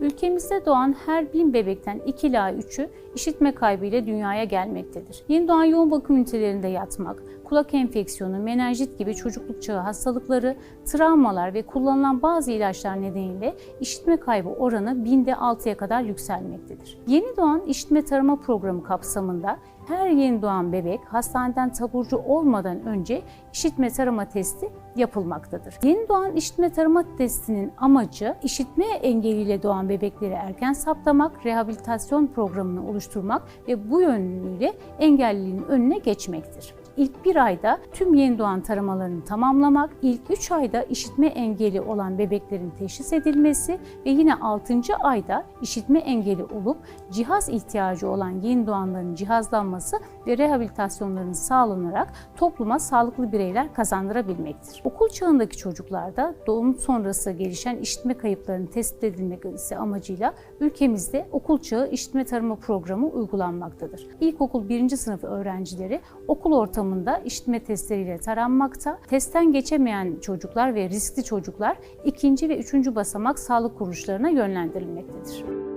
Ülkemizde doğan her bin bebekten 2 ila 3'ü işitme kaybı ile dünyaya gelmektedir. Yeni doğan yoğun bakım ünitelerinde yatmak, kulak enfeksiyonu, menenjit gibi çocukluk çağı hastalıkları, travmalar ve kullanılan bazı ilaçlar nedeniyle işitme kaybı oranı binde 6'ya kadar yükselmektedir. Yeni doğan işitme tarama programı kapsamında her yeni doğan bebek hastaneden taburcu olmadan önce işitme tarama testi yapılmaktadır. Yeni doğan işitme tarama testinin amacı işitme engeliyle doğan bebekleri erken saptamak, rehabilitasyon programını oluşturmak ve bu yönüyle engelliliğin önüne geçmektir. İlk bir ayda tüm yeni doğan taramalarını tamamlamak, ilk 3 ayda işitme engeli olan bebeklerin teşhis edilmesi ve yine 6. ayda işitme engeli olup cihaz ihtiyacı olan yeni doğanların cihazlanması ve rehabilitasyonlarının sağlanarak topluma sağlıklı bireyler kazandırabilmektir. Okul çağındaki çocuklarda doğum sonrası gelişen işitme kayıplarının tespit edilmesi amacıyla ülkemizde okul çağı işitme tarama programı uygulanmaktadır. İlkokul 1. sınıf öğrencileri okul ortamında işitme testleriyle taranmakta. Testten geçemeyen çocuklar ve riskli çocuklar ikinci ve üçüncü basamak sağlık kuruluşlarına yönlendirilmektedir.